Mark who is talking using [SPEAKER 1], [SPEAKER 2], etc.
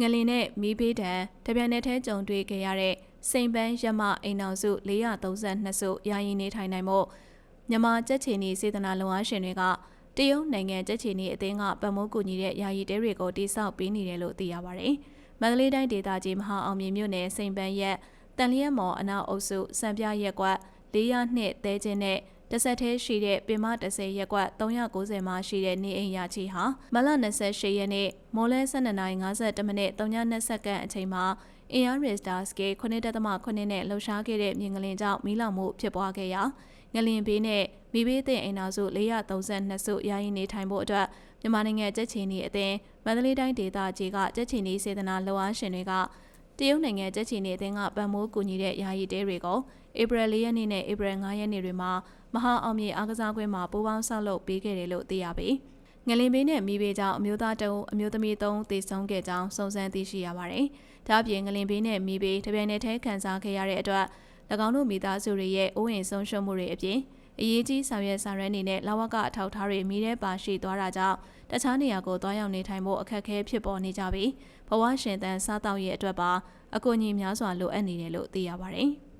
[SPEAKER 1] ငလင်နဲ့မီးဘေးဒဏ်တပြိုင်နက်တည်းကြုံတွေ့ခဲ့ရတဲ့စိန်ပန်းရမအိမ်အောင်စု432စုယာယီနေထိုင်နိုင်မှုမြန်မာကြက်ချီနီစေတနာလုံအားရှင်တွေကတရုတ်နိုင်ငံကြက်ချီနီအသင်းကပတ်မိုးကူညီတဲ့ယာယီတဲတွေကိုတိစောက်ပေးနေတယ်လို့သိရပါတယ်။မန္တလေးတိုင်းဒေသကြီးမဟာအောင်မြေမြို့နယ်စိန်ပန်းရက်တန်လျက်မော်အနောက်အုပ်စုစံပြရက်ကွက်400နှစ်တဲချင်းနဲ့ တစ်ဆက်သေးရှိတဲ့ပင်မ30ရက်ကွက်390မှာရှိတဲ့နေအိမ်ရာချီဟာမလ28ရက်နေ့မိုးလဲ12:50မိနစ်3.2စက္ကန့်အချိန်မှာအင်အားရစ်တာစကေ9.8နဲ့လှုပ်ရှားခဲ့တဲ့မြင်ကလင်ကြောင့်မီးလောင်မှုဖြစ်ပွားခဲ့ရာငလင်ဘေးနဲ့မိဘေးသိအိမ်တော်စု432စုယာယီနေထိုင်ဖို့အတွက်မြန်မာနိုင်ငံကြက်ချီနီအသင်းမန္တလေးတိုင်းဒေသကြီးကကြက်ချီနီစေတနာလှူအားရှင်တွေက တရုတ်နိုင်ငံကြက်ချီနီအသင်းကပံ့ပိုးကူညီတဲ့ယာယီတဲတွေကိုဧပြီ၄ရက်နေ့နဲ့ဧပြီ၅ရက်နေ့တွေမှာမဟာအောင်မြေအားကစားကွင်းမှာပူးပေါင်းဆောက်လုပ်ပေးခဲ့တယ်လို့သိရပြီ။ငလင်ဘေးနဲ့မိဘေးကြောင့်အမျိုးသားတအုပ်အမျိုးသမီးသုံးသေဆုံးခဲ့ကြောင်းစုံစမ်းသိရှိရပါတယ်။ဒါ့အပြင်ငလင်ဘေးနဲ့မိဘေးတပြိုင်နက်တည်းခံစားခဲ့ရတဲ့အတွက်၎င်းတို့မိသားစုတွေရဲ့အိုးအိမ်ဆုံးရှုံးမှုတွေအပြင် အရေးကြီးဆောင်ရွက်ဆောင်ရွက်နေတဲ့လဝကအထောက်အထားတွေမိတဲ့ပါရှိသွားတာကြောင့်တခြားနေရာကိုတွားရောက်နေထိုင်ဖို့အခက်အခဲဖြစ်ပေါ်နေကြပြီးဘဝရှင်သန်စားတောက်ရဲ့အတွက်ပါအကူအညီများစွာလိုအပ်နေတယ်လို့သိရပါတယ်။